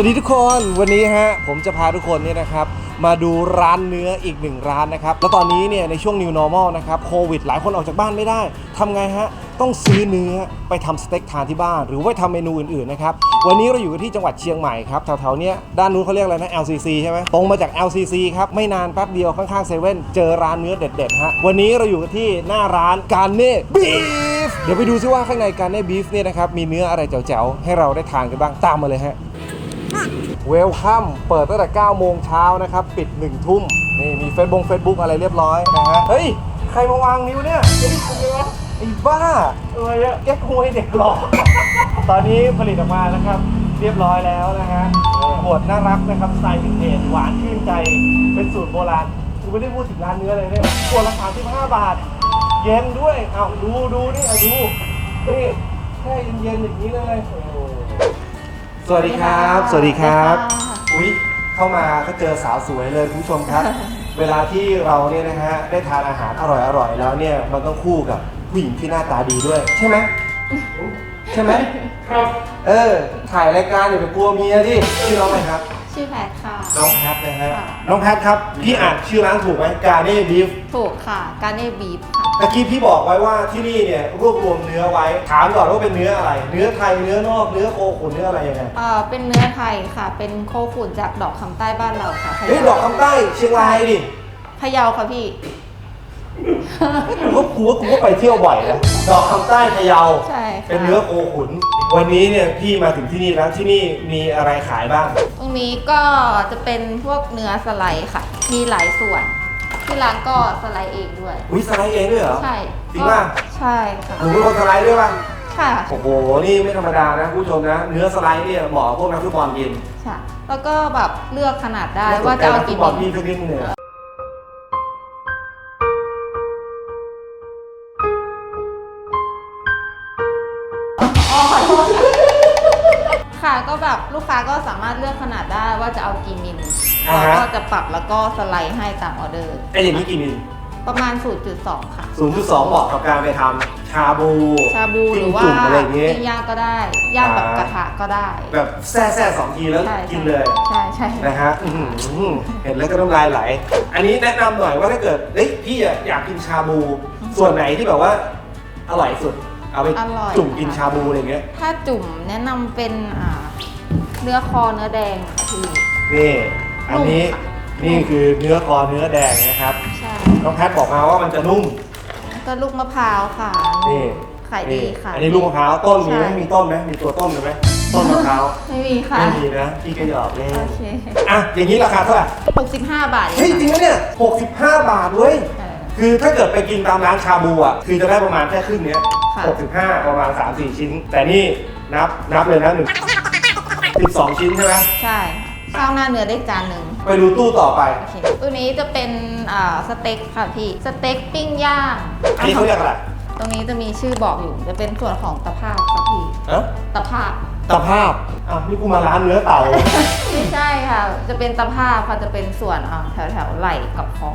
วัสดีทุกคนวันนี้ฮะผมจะพาทุกคนเนี่ยนะครับมาดูร้านเนื้ออีกหนึ่งร้านนะครับแล้วตอนนี้เนี่ยในช่วง New Normal นะครับโควิดหลายคนออกจากบ้านไม่ได้ทำไงฮะต้องซื้อเนื้อไปทำสเต็กทานที่บ้าน หรือว่าทำเมนูอื่นๆนะครับวันนี้เราอยู่กันที่จังหวัดเชียงใหม่ครับแถวๆเนี้ยด้านนู้นเขาเรียกอะไรนะ LCC ใช่ไหมตรงมาจาก LCC ครับไม่นานแป๊บเดียวข้างๆเซเว่นเจอร้านเนื้อเด็ดๆฮะวันนี้เราอยู่กันที่หน้าร้านการเน่บีฟเดี๋ยวไปดูซิว่าข้างในการเน่บีฟเนี่ยนะครับมีเนื้ออะไรแจ๋วๆให้เราได้ทานกันบ้างตามมาเลยฮะ เวลคัมเปิดตั้งแต่ 9 โมงเช้านะครับ ปิด 1 ทุ่ม นี่มีเฟซบุ๊กเฟซบุ๊กอะไรเรียบร้อยนะฮะ เฮ้ย ใครมาวางนิ้วเนี่ยเฮ้ยไอ้บ้าอะไรอะแก๊กฮวยเด็กหลอก ตอนนี้ผลิตออกมานะครับ เรียบร้อยแล้วนะฮะขวดน่ารักนะครับสไตล์วินเทจหวานชื่นใจเป็นสูตรโบราณกูไม่ได้พูดถึงร้านเนื้อเลยเนี่ยขวดละ35บาท เย็นด้วยเอาดูดูนี่เอาดูนี่แค่เย็นๆอย่างนี้เลยโอ้โห สวัสดีครับ สวัสดีครับ อุ๊ยเข้ามาก็เจอสาวสวยเลยคุณผู้ชมครับ เวลาที่เราเนี่ยนะฮะได้ทานอาหารอร่อยๆแล้วเนี่ยมันต้องคู่กับผู้หญิงที่หน้าตาดีด้วย ใช่ไหมใช่ไหมครับ เออถ่ายรายการอยู่เป็นกลัวเมียที่ชื่อน้องอะไรครับ ชื่อแพทค่ะ น้องแพทนะฮะ ค่ะ น้องแพทครับ พี่อ่านชื่อร้านถูกไหมกาเน่บีฟถูกค่ะ การเน่บีฟค่ะ ตะกี้พี่บอกไว้ว่าที่นี่เนี่ยรวบรวมเนื้อไว้ ถามก่อนว่าเป็นเนื้ออะไร เนื้อไทย เนื้อนอก เนื้อโคขุนเนื้ออะไรยังไง เอ่อ เป็นเนื้อไทยค่ะ เป็นโคขุนจากดอกคำใต้บ้านเราค่ะพะเฮ้ยเยาดอกคำใต้เชียงรายดิพะเยาค่ะพี่ กูก็กูก็กูก็ไปเที่ยวบ่อยนะ ดอกคำใต้พะเยา ใช่ค่ะเป็นเนื้อโคขุน วันนี้เนี่ยพี่มาถึงที่นี่แล้วที่นี่มีอะไรขายบ้างตรง นี้ก็จะเป็นพวกเนื้อสไลด์ค่ะ มีหลายส่วน ที่ร้านก็สไลด์เองด้วย อุ้ยสไลด์เองด้วยเหรอ ใช่จริงป่ะก็ใช่ค่ะหนูเป็นคนสไลด์ด้วยป่ะ ค่ะ โอ้โห นี่ไม่ธรรมดานะคุณผู้ชมนะ เนื้อสไลด์เนี่ยเหมาะกับพวกนักฟุตบอลกินใช่แล้วก็แบบเลือกขนาดได้ว่าจะเอากี่ฟุตบอลมิพี่ลสักนิดนึงเนี่ยอ๋อ แบบลูกค้าก็สามารถเลือกขนาดได้ว่าจะเอากี่มิลอ่าเราฮะ ก็จะปรับแล้วก็สไลด์ให้ตามออเดอร์ ไอ้อย่างนี้กี่มิลประมาณ 0.2 ค่ะ0.2เหมาะกับการไปทำชาบูชาบูหรือว่าจิ้มจุ่มอะไรอย่างงี้ปิ้งย่างก็ได้ ย่างแบบอ่ากระทะก็ได้ แบบแซ่แซ่สองทีแล้วใช่กินเลยใช่ใช่นะฮะอื้อหือเห็นแล้วก็น้ำลายไหล อันนี้แนะนำหน่อยว่าถ้าเกิดเฮ้ยพี่อะอยากกินชาบู ส่วนไหนที่แบบว่าอร่อยสุด เอาไปอร่อยจุ่มกินชาบูอะไรอย่างเงี้ย ถ้าจุ่มแนะนำเป็นอ่าเนื้อคอเนื้อแดงค่ะพี่ นี่อันนี้นุ่มค่ะนี่คือเนื้อคอเนื้อแดงนะครับใช่น้องแพทบอกมาว่ามันจะนุ่มแล้วก็ลูกมะพร้าวค่ะ นี่ขายดีค่ะอันนี้ลูกมะพร้าวต้นมีไหมใช่ มีต้นไหมมีตัวต้นไหมต้นมะพร้าวไม่มีค่ะ ไม่มีนะพี่ก็หยอกเล่นโอเค อะอย่างนี้ราคาเท่าไหร่65 บาทเอเฮ้ยงจริงค่ะไหมเนี่ย65 บาทเว้ยเออคือถ้าเกิดไปกินตามร้านชาบูอะ คือจะได้ประมาณแค่ครึ่งเนี้ยค่ะ 65 ประมาณ 3-4 ชิ้น แต่นี่นับนับเลยนะหนึ่ง 12 ชิ้นใช่ไหมใช่ค่ะข้าวหน้าเนื้อได้จานหนึ่งไปดูตู้ต่อไป โอเคตัวนี้จะเป็นอ่าสเต็กค่ะพี่สเต็กปิ้งย่างอันนี้เขาเรียกอะไรตรงนี้จะมีชื่อบอกอยู่จะเป็นส่วนของตะภาพค่ะพี่ฮะตะภาพ ตะภาพอ้าวนี่กูมาร้านเนื้อเต่า ไม่ใช่ค่ะ จะเป็นตะภาพค่ะจะเป็นส่วนอ่าแถวแถวๆไหล่กับคอ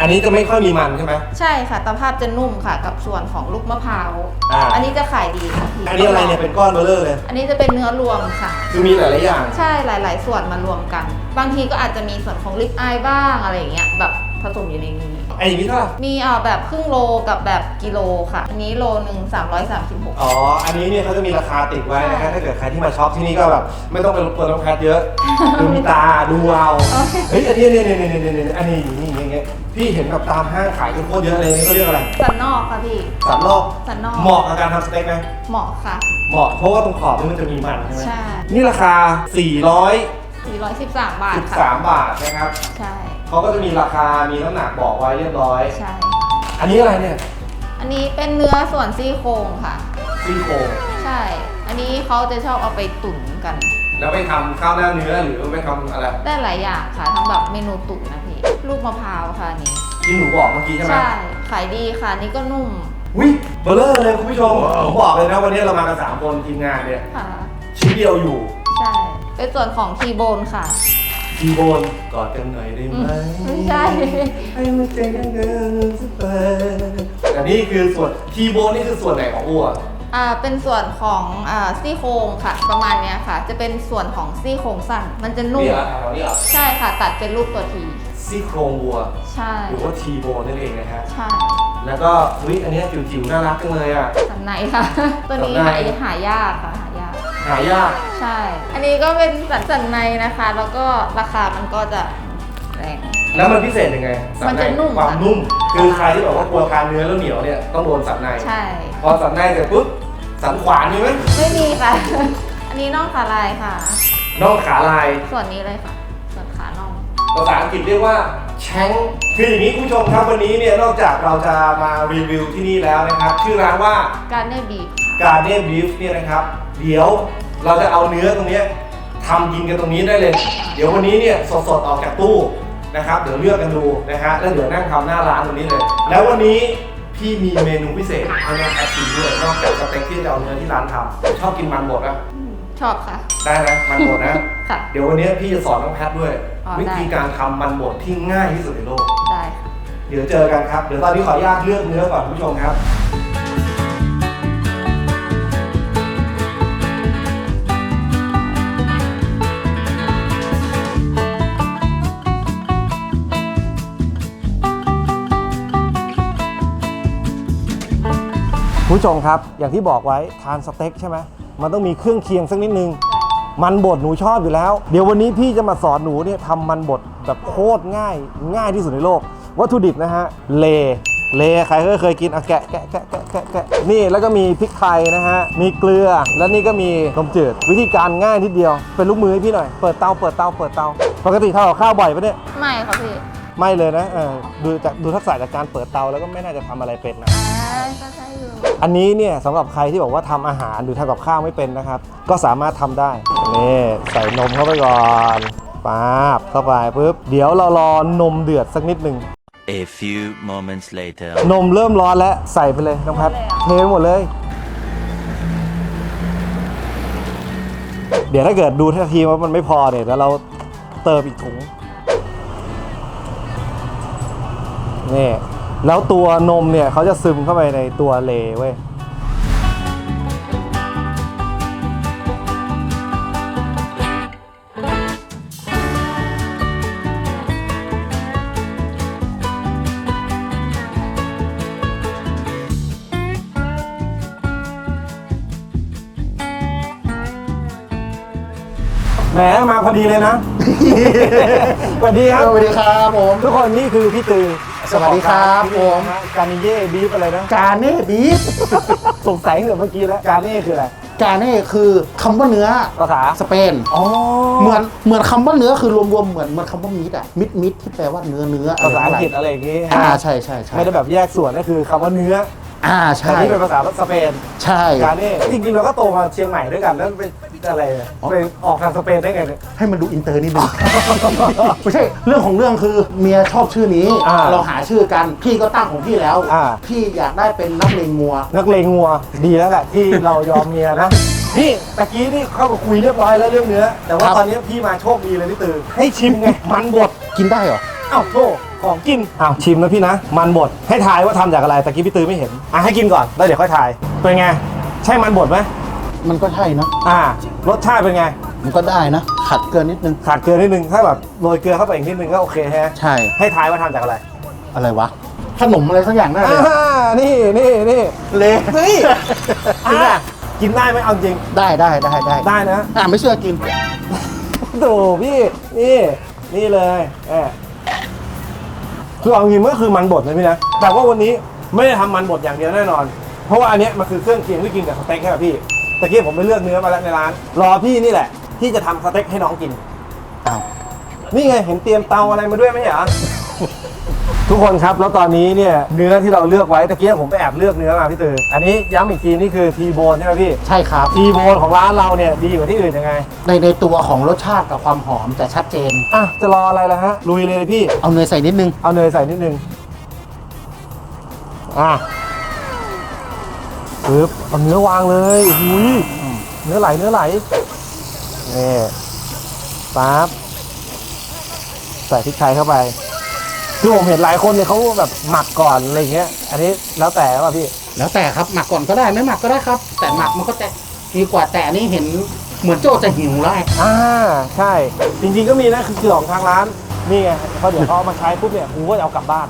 อันนี้จะไม่ค่อยมีมันใช่ไหม ใช่ค่ะตะภาพจะนุ่มค่ะ กับส่วนของลูกมะพร้าว อ่า อันนี้จะขายดีค่ะพี่อันนี้อะไรเนี่ยเป็นก้อนเบลเลอร์เลย อันนี้จะเป็นเนื้อรวมค่ะ คือมีหลายๆอย่าง ใช่หลาย ๆ ส่วนมารวมกัน บางทีก็อาจจะมีส่วนของลิปอายบ้างอะไรอย่างเงี้ยแบบ ผสมอยู่ในนี้ ไอ้อย่างนี้เท่าไหร่มีอ่าแบบครึ่งโลกับแบบกิโลค่ะ อันนี้โลหนึ่ง336 อ๋อ อันนี้เนี่ยเขาจะมีราคาติดไว้นะใช่ฮะ ถ้าเกิดใครที่มาช็อปที่นี่ก็แบบไม่ต้องไปรบกวนน้องแพทเยอะ ดูมีตา ดูเอาโอเคเฮ้ย อันนี้เนี่ยเนี่ยเนี่ยเนี่ยเนี่ยอันนี้อย่างนี้อย่างเงี้ย พี่เห็นแบบตามห้างขายกันโคตรเยอะเลยนี่เขาเรียกอะไร สันนอกค่ะพี่ สันนอก สันนอก เหมาะกับการทำสเต็กไหมเหมาะค่ะ เหมาะ เพราะว่าตรงขอบนี่มันจะมีมันใช่ไหมใช่ นี่ราคา413 บาทค่ะ413บาทนะครับ ใช่ เขาก็จะมีราคา มีน้ำหนักบอกไว้เรียบร้อย ใช่ อันนี้อะไรเนี่ยอันนี้เป็นเนื้อส่วนซี่โครงค่ะ ซี่โครงใช่ อันนี้เขาจะชอบเอาไปตุ๋นกัน แล้วไปทำข้าวหน้าเนื้อหรือไปทำอะไรได้หลายอย่างค่ะ ทั้งแบบเมนูตุ๋นนะพี่ ลูกมะพร้าวค่ะอันนี้ ที่หนูบอกเมื่อกี้ใช่ไหม ใช่ ขายดีค่ะนี่ก็นุ่มวิเบลเลอร์เลยคุณผู้ชมผมบอกเลยนะวันนี้เรามากันสามคนทีมงานเนี่ย ค่ะ ชิ้นเดียวอยู่ ใช่ เป็นส่วนของทีโบนค่ะ ทีโบนกอดกันหน่อยได้ไหมไม่ใช่ ให้มันเจอกันเดินสบายแต่นี่คือส่วนทีโบนนี่คือส่วนไหนของอ้วอ่าเป็นส่วนของอ่าซี่โครงค่ะ ประมาณเนี้ยค่ะ จะเป็นส่วนของซี่โครงสั้นมันจะนุ่มนี่เหรอแถวนี้เหรอใช่ค่ะ ตัดเป็นรูปตัวทีซี่โครงวัว ใช่หรือว่าทีโบนั่นเองนะฮะ ใช่แล้วก็เฮ้ยอันเนี้ยจิ๋วๆน่ารักจังเลยอะ สันในค่ะ ตัวนี้สันในหาหายากค่ะหายาก หายาก ใช่ อันนี้ก็เป็นสันสันในนะคะ แล้วก็ราคามันก็จะแรง แล้วมันพิเศษยังไงสัมันจะนุ่มความค่ะนุ่ม คือใครที่บอกว่ากลัวทานเนื้อแล้วเหนียวเนี่ยต้องโดนสันใน ใช่ พอสันในเสร็จปุ๊บสันขวานมีไหมไม่มีค่ะ อันนี้น่องขาลายค่ะ น่องขาลาย ส่วนนี้เลยค่ะ ส่วนขาน่อง ภาษาอังกฤษเรียกว่าแชงคืออย่างนี้คุณผู้ชมครับวันนี้เนี่ยนอกจากเราจะมารีวิวที่นี่แล้วนะครับ ชื่อร้านว่าการเนบี ฟ Garden Beef เนี่ยนะครับ เดี๋ยวเราจะเอาเนื้อตรงเนี้ยทำกินกันตรงนี้ได้เลย เดี๋ยววันนี้เนี่ยสดๆออกจากตู้นะครับ เดี๋ยวเลือกกันดูนะฮะแล้วเดี๋ยวนั่งทำหน้าร้านตรงนี้เลย แล้ววันนี้พี่มีเมนูพิเศษให้น้องแอปชิมด้วยนอกจากสเต็กที่จะเอาเนื้อที่ร้านทำชอบกินมันบดอะชอบค่ะ ได้นะมันบดนะ ค่ะ เดี๋ยววันนี้พี่จะสอนน้องแพทด้วย อ๋อวิธีได้การทำมันบดที่ง่ายที่สุดในโลก ได้ค่ะ เดี๋ยวเจอกันครับ เดี๋ยวตอนนี้ขออนุญาตเลือกเนื้อก่อนคุณผู้ชมครับ ผู้ชมครับ อย่างที่บอกไว้ทานสเต็กใช่ไหมมันต้องมีเครื่องเคียงสักนิดนึง มันบดหนูชอบอยู่แล้ว เดี๋ยววันนี้พี่จะมาสอนหนูเนี่ยทำมันบดแบบโคตรง่าย ง่ายที่สุดในโลก วัตถุดิบนะฮะ เล เลใครก็เคยกินอะแกะแกะแกะแกะแกะแกะนี่แล้วก็มีพริกไทยนะฮะ มีเกลือ แล้วนี่ก็มีนมจืด วิธีการง่ายนิดเดียว เป็นลูกมือให้พี่หน่อย เปิดเตา เปิดเตา เปิดเตา ปกติทำกับข้าวบ่อยปะเนี่ย ไม่ค่ะพี่ ไม่เลยนะ เออ ดูจากดูทักษะจากการเปิดเตาแล้วก็ไม่น่าจะทำอะไรเป็นนะอ่า ก็ใช่อยู่อันนี้เนี่ยสำหรับใครที่บอกว่าทำอาหารหรือทำกับข้าวไม่เป็นนะครับ ก็สามารถทำได้นี่ใส่นมเข้าไปก่อนป๊าบเข้าไปปุ๊บเดี๋ยวเรารอนมเดือดสักนิดหนึ่ง A few moments later. นมเริ่มร้อนแล้วใส่ไปเลยน้องแพัดเทหมดเลย เดี๋ยวถ้าเกิดดูท่าทีว่ามันไม่พอเนี่ยแล้วเราเติมอีกถุงนี่ แล้วตัวนมเนี่ยเขาจะซึมเข้าไปในตัวเลเว้ยแหมมาพอดีเลยนะ สวัสดีครับ สวัสดีครับผม ทุกคนนี่คือพี่ตือ สวัสดีครับผม การนิเย่บีฟอะไรนะ กาเน่บีฟ สงสัยตั้งแต่เมื่อกี้แล้วการเน่คืออะไร กาเน่คือคำว่าเนื้อภาษา สเปน อ๋อ เหมือนเหมือนคำว่าเนื้อคือรวมๆเหมือนเหมือนคำว่ามิดอะมิดมิดที่แปลว่าเนื้อเนื้อภาษาอังกฤษะไรอะไรอย่างงี้ อ่าใช่ใช่ใช่ไม่ได้แบบแยกส่วนก็คือคำว่าเนื้อ อ่าแต่ใช่นี่เป็นภาษาสเปนใช่ การเน่จริงๆเราก็โตมาเชียงใหม่ด้วยกันแล้วเป็นอะไรเนี่ยไปออกทางสเปนได้ไงเนี่ย ให้มันดูอินเตอร์นิดนึง ไม่ใช่เรื่องของเรื่องคือเมียชอบชื่อนี้ อ่าเราหาชื่อกันพี่ก็ตั้งของพี่แล้วอ่า พี่อยากได้เป็นนักเลงงัว นักเลงงัวดีแล้วแหละที่เรายอมเมียนะ นี่ตะกี้นี่เข้ามาคุยเรียบร้อยแล้วเรื่องเนื้อ แต่ว่าครับ ตอนนี้พี่มาโชคดีเลยพี่ตือให้ชิมไงมันบดกินได้เหรอ อ้าวโธ่ ของกินอ้าวชิมนะพี่นะ มันบดให้ทายว่าทำจากอะไรตะกี้พี่ตือไม่เห็นอะให้กินก่อนแล้วเดี๋ยวค่อยทายเป็นไงใช่มันบดไหมมันก็ใช่นะ อ่ารสชาติเป็นไง มันก็ได้นะ ขัดเกินนิดนึง ขาดเกลือนิดนึงถ้าแบบโรยเกลือเข้าไปอีกนิดนึงก็โอเคฮะใช่ ให้ทายว่าทำจากอะไรอะไรวะ ขนมอะไรสักอย่างได้เลยอ่านี่นี่นี่เละเฮ้ยอะกินได้ไหมเอาจริงได้ได้ได้ได้ได้นะ อ่าไม่เชื่อกิน โถพี่นี่นี่เลยแอบ คือเอาจริงๆมันก็คือมันบดนะพี่นะ แต่ว่าวันนี้ไม่ได้ทำมันบดอย่างเดียวแน่นอน เพราะว่าอันเนี้ยมันคือเครื่องเคียงที่กินกับสเต็กใช่ไหมพี่ตะกี้ผมไปเลือกเนื้อมาแล้วในร้าน รอพี่นี่แหละ ที่จะทำสเต็กให้น้องกิน อ้าว นี่ไงเห็นเตรียมเตาอะไรมาด้วยไหมเหรอ ทุกคนครับแล้วตอนนี้เนี่ยเนื้อที่เราเลือกไว้ตะกี้ผมไปแอบเลือกเนื้อมาพี่ตืออันนี้ย้ำอีกทีนี่คือทีโบนใช่ไหมพี่ใช่ครับ ทีโบนของร้านเราเนี่ยดีกว่าที่อื่นยังไงในในตัวของรสชาติกับความหอมจะชัดเจน อะจะรออะไรล่ะฮะลุยเลยพี่เอาเนยใส่นิดนึง เอาเนยใส่นิดนึงอะปึ๊บเอาเนื้อวางเลยหุยเนื้อไหลเนื้อไหลนี่ปั๊บใส่พริกไทยเข้าไป คือผมเห็นหลายคนเนี่ยเขาแบบหมักก่อนอะไรอย่างเงี้ย อันนี้แล้วแต่ว่าพี่ แล้วแต่ครับหมักก่อนก็ได้ไม่หมักก็ได้ครับ แต่หมักมันก็จะดีกว่าแต่อันนี้เห็นเหมือนโจจะหิวแล้วไงอ่าใช่ จริงๆก็มีนะคือคือของทางร้านนี่ไงเพราะเดี๋ยวเขาเอามาใช้ปุ๊บเนี่ยกูก็จะเอากลับบ้าน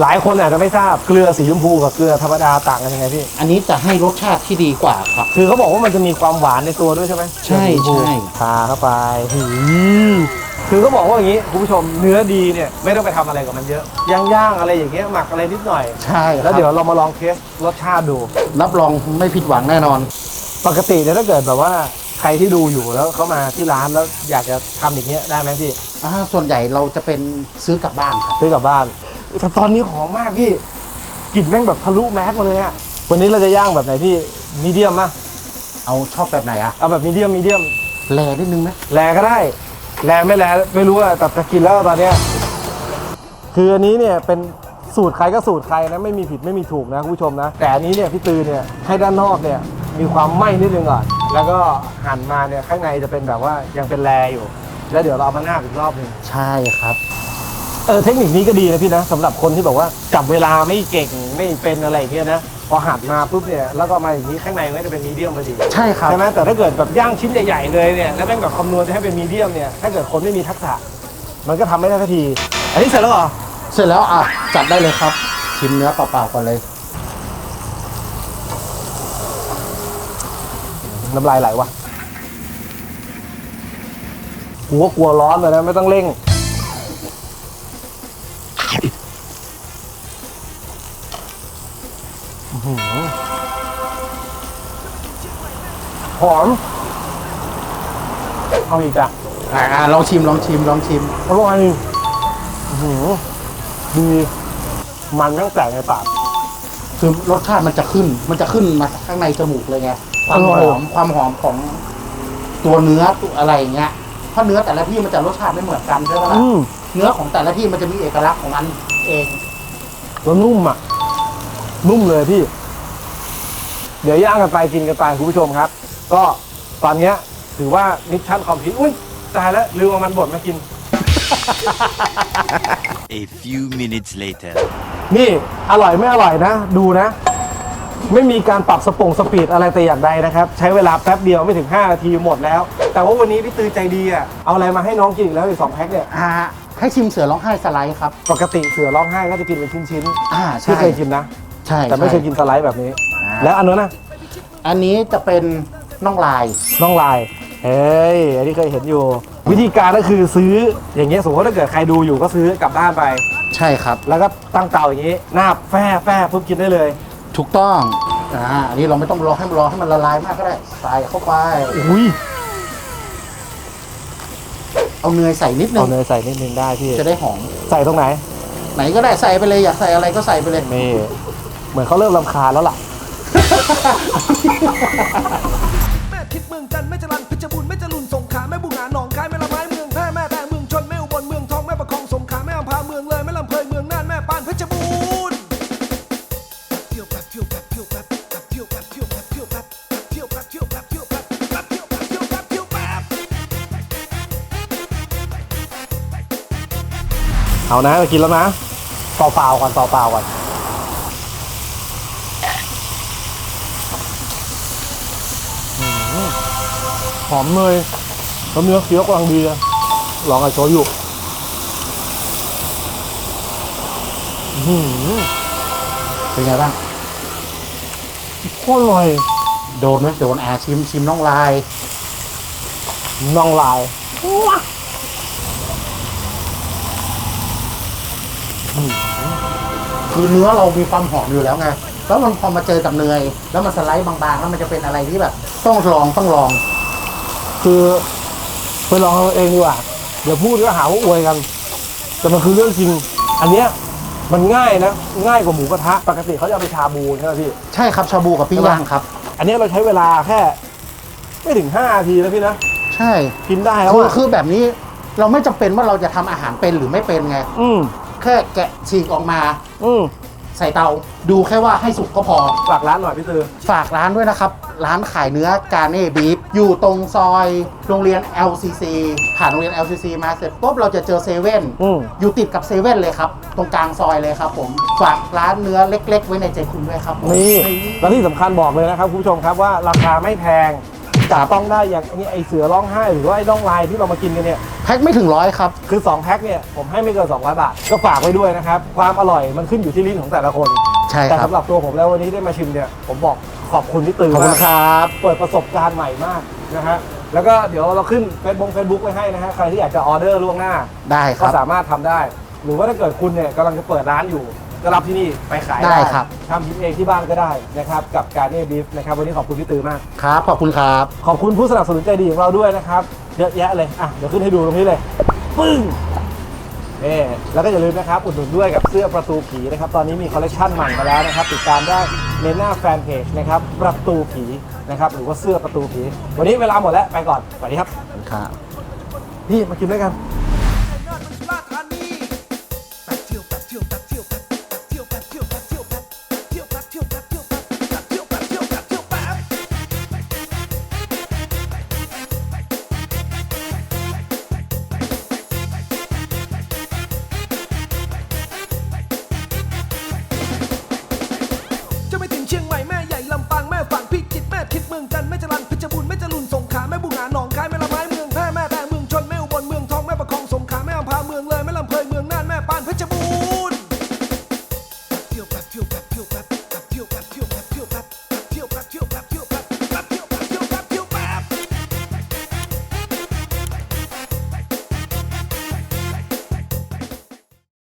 หลายคนอาจจะไม่ทราบเกลือสีชมพูกับเกลือธรรมดาต่างกันยังไงพี่ อันนี้จะให้รสชาติที่ดีกว่าครับ คือเขาบอกว่ามันจะมีความหวานในตัวด้วยใช่ไหมใช่เกลือสีชมพูใช่ทาเข้าไปหือ คือเขาบอกว่าอย่างนี้คุณผู้ชมเนื้อดีเนี่ยไม่ต้องไปทำอะไรกับมันเยอะย่างๆอะไรอย่างเงี้ยหมักอะไรนิดหน่อย ใช่ครับแล้วเดี๋ยวเรามาลองเทสรสชาติดู รับรองไม่ผิดหวังแน่นอน ปกติเนี่ยถ้าเกิดแบบว่าใครที่ดูอยู่แล้วเขามาที่ร้านแล้วอยากจะทำอย่างเงี้ยได้ไหมพี่อ่าส่วนใหญ่เราจะเป็นซื้อกลับบ้านครับ ซื้อกลับบ้านแต่ตอนนี้หอมมากพี่กลิ่นแม่งแบบทะลุแมสมาเลยอะวันนี้เราจะย่างแบบไหนพี่มีเดียมมะเอาชอบแบบไหนอะเอาแบบมีเดียมมีเดียมแลนิดนึงไหมแรก็ได้ แรไม่แรไม่รู้อะแต่จะกินแล้วตอนเนี้ยคืออันนี้เนี่ยเป็นสูตรใครก็สูตรใครนะไม่มีผิดไม่มีถูกนะคุณผู้ชมนะ แต่อันนี้เนี่ยพี่ตือเนี่ยให้ด้านนอกเนี่ยมีความไหม้นิดนึงก่อนแล้วก็หั่นมาเนี่ยข้างในจะเป็นแบบว่ายังเป็นแรอยู่ แล้วเดี๋ยวเราเอามาหน้าบอีกรอบหนึ่งใช่ครับเออเทคนิคนี้ก็ดีนะพี่นะสำหรับคนที่บอกว่าจับเวลาไม่เก่งไม่เป็นอะไรอย่างเงี้ยนะพ อหัดมาปุ๊บเนี่ยแล้วก็มาอย่างนี้ข้างในก็จะเป็นมีเดียมพอดีใช่ครับ ใช่ไหมแต่ถ้าเกิดแบบย่างชิ้นใหญ่ๆเลยเนี่ยแล้วแม่งแบบคำนวณจะให้เป็นมีเดียมเนี่ยถ้าเกิดคนไม่มีทักษะ มันก็ทำไม่ได้ทันที อันนี้เสร็จแล้วเหรอเสร็จแล้วอะจัดได้เลยครับ ชิมเนื้อเปล่าๆก่อนเลยน้ำลายไหลวะกูก็กลัวร้อนเลยนะไม่ต้องเร่ง หอมเอาอีกอะอ่าลองชิมลองชิมลองชิม อร่อยอื้อหือดีมันตั้งแต่ในปาก คือรสชาติมันจะขึ้น มันจะขึ้นมาข้างในจมูกเลยไง ความอร่หอยอมความหอมของตัวเนื้อตัวอะไรอย่างเงี้ย เพราะเนื้อแต่ละที่มันจะรสชาติไม่เหมือนกันใช่ไหมล่ะ อืมเนื้อของแต่ละที่มันจะมีเอกลักษณ์ของมันเอง แล้วนุ่มอะ นุ่มเลยพี่ เดี๋ยวย่างกันไปกินกันไปคุณผู้ชมครับ ก็ตอนเนี้ยถือว่ามิชชั่นคอมพลีทอุ้ยตายแล้วลืมเอามันบดมากิน A few minutes later. นี่อร่อยไม่อร่อยนะ ดูนะ ไม่มีการปรับสปงสปีดอะไรแต่อย่างใดนะครับ ใช้เวลาแป๊บเดียวไม่ถึง 5 นาทีหมดแล้ว แต่ว่าวันนี้พี่ตือใจดีอะเอาอะไรมาให้น้องกินอีกแล้วอีกสองแพ็คเนี่ยอ่าให้ชิมเสือร้องไห้สไลด์ครับ ปกติเสือร้องไห้ก็จะกินเป็นชิ้นอ่าๆใช่ที่เคยกินนะ ใช่แต่ไม่เคยใช่กินสไลด์แบบนี้อ่าแล้วอันนู้นนะอันนี้จะเป็น น่องลาย น้องลายเฮ้ย อันนี้เคยเห็นอยู่ วิธีการก็คือซื้ออย่างเงี้ยสมมติว่าถ้าเกิดใครดูอยู่ก็ซื้อกลับบ้านไป ใช่ครับ แล้วก็ตั้งเตาอย่างงี้หน้าบแฟ่แฟ่ปุ๊บกินได้เลย ถูกต้องอ่าอันนี้เราไม่ต้องรอให้มันรอให้มันละลายมากก็ได้ ใส่เข้าไป อุ้ยเอาเนยใส่นิดนึเอางเนยใส่นิดนึงได้พี่ จะได้หอม ใส่ตรงไหน ไหนก็ได้ใส่ไปเลยอยากใส่อะไรก็ใส่ไปเลย นี่ เหมือนเขาเริ่มรำคาญแล้วล่ะแมืองจันทร์แม่จรันเพชรบูรณ์แม่จรุนสงขลาแม่บุงหาหนองคายแม่ละไม้เมืองแพร่แม่แตงเมืองชนแม่อุบลเมืองทองแม่ประคองสงขลาแม่อำพาเมืองเลยแม่ลำเพยเมืองน่านแม่ปานเพชรบูรณ์เที่ยวแป๊บเที่ยวแป๊บเที่ยวแป๊บแป๊บเที่ยวแป๊บเที่ยวแป๊บเที่ยวแป๊บเที่ยวแป๊บเที่ยวแป๊บเที่ยวแป๊บแป๊บเที่ยวแป๊บเที่ยวแป๊บเที่ยวแป๊บเอานะไปกินแล้วนะเปล่าๆก่อนเปล่าๆก่อนอืมห อมเนยแล้วเนื้อเคี้ยวกำลังดีอะลองกับโชยุอื้อหือเป็นไงบ้างโคตรอร่อย โดนไหมโดนอาชิมชิมน้องลายน่องลายคือเนื้อเรามีความหอมอยู่แล้วไง แล้วมันพอมาเจอกับเนย แล้วมันสไลด์บางๆ แล้วมันจะเป็นอะไรที่แบบ ต้องลองต้องลอง คือไปลองเอาเองดีกว่า เดี๋ยวพูดก็หาว่าอวยกัน แต่มันคือเรื่องจริง อันเนี้ยมันง่ายนะ ง่ายกว่าหมูกระทะ ปกติเขาจะเอาไปชาบูใช่ไหมพี่ ใช่ครับชาบูกับปิ้งย่างครับ อันเนี้ยเราใช้เวลาแค่ ไม่ถึง5นาทีนะพี่นะ ใช่กินได้แล้วคืออะคือแบบนี้เราไม่จำเป็นว่าเราจะทำอาหารเป็นหรือไม่เป็นไง อืมแค่แกะฉีกออกมาอืมใส่เตา ดูแค่ว่าให้สุกก็พอ ฝากร้านหน่อยพี่ตือ ฝากร้านด้วยนะครับ ร้านขายเนื้อกาเน่บีฟอยู่ตรงซอยโรงเรียน LCC ผ่านโรงเรียน LCC มาเสร็จปุ๊บเราจะเจอเซเว่นอืม อยู่ติดกับเซเว่นเลยครับ ตรงกลางซอยเลยครับผมฝากร้านเนื้อเล็ก ๆ ไว้ในใจคุณด้วยครับผมนี่แล้วที่สำคัญบอกเลยนะครับคุณผู้ชมครับว่าราคาไม่แพงจับต้องได้อย่างนี้ไอเสือร้องไห้หรือว่าไอ้น้องลายที่เรามากินกันเนี่ย แพ็คไม่ถึงร้อยครับ คือ 2 แพ็คเนี่ย ผมให้ไม่เกิน 200 บาท ก็ฝากไว้ด้วยนะครับ ความอร่อยมันขึ้นอยู่ที่ลิ้นของแต่ละคน ใช่แต่ครับ สำหรับตัวผมแล้ววันนี้ได้มาชิมเนี่ย ผมบอก ขอบคุณพี่ตือขอบคุณมากครับ เปิดประสบการณ์ใหม่มากนะฮะแล้วก็เดี๋ยวเราขึ้นเฟซบุ๊กเฟซบุ๊กไว้ให้นะฮะใครที่อยากจะออเดอร์ล่วงหน้า ได้คก็รับ สามารถทำได้ หรือว่าถ้าเกิดคุณเนี่ยกำลังจะเปิดร้านอยู่ ก็รับที่นี่ไปขายได้ครับ ทำกินเองที่บ้านก็ได้นะครับกับการเน่บีฟนะครับวันนี้ขอบคุณพี่ตือมาก ครับ ขอบคุณครับ ขอบคุณผู้สนับสนุนใจดีของเราด้วยนะครับ เยอะแยะเลย อะ เดี๋ยวขึ้นให้ดูตรงนี้เลย ปึ้ง เอ่แล้วก็อย่าลืมนะครับ อุดหนุนด้วยกับเสื้อประตูผีนะครับ ตอนนี้มีคอลเลคชันใหม่มาแล้วนะครับ ติดตามได้ในหน้าแฟนเพจนะครับ ประตูผีนะครับ หรือว่าเสื้อประตูผี วันนี้เวลาหมดแล้ว ไปก่อน สวัสดีครับ ครับ พี่มากินด้วยกันค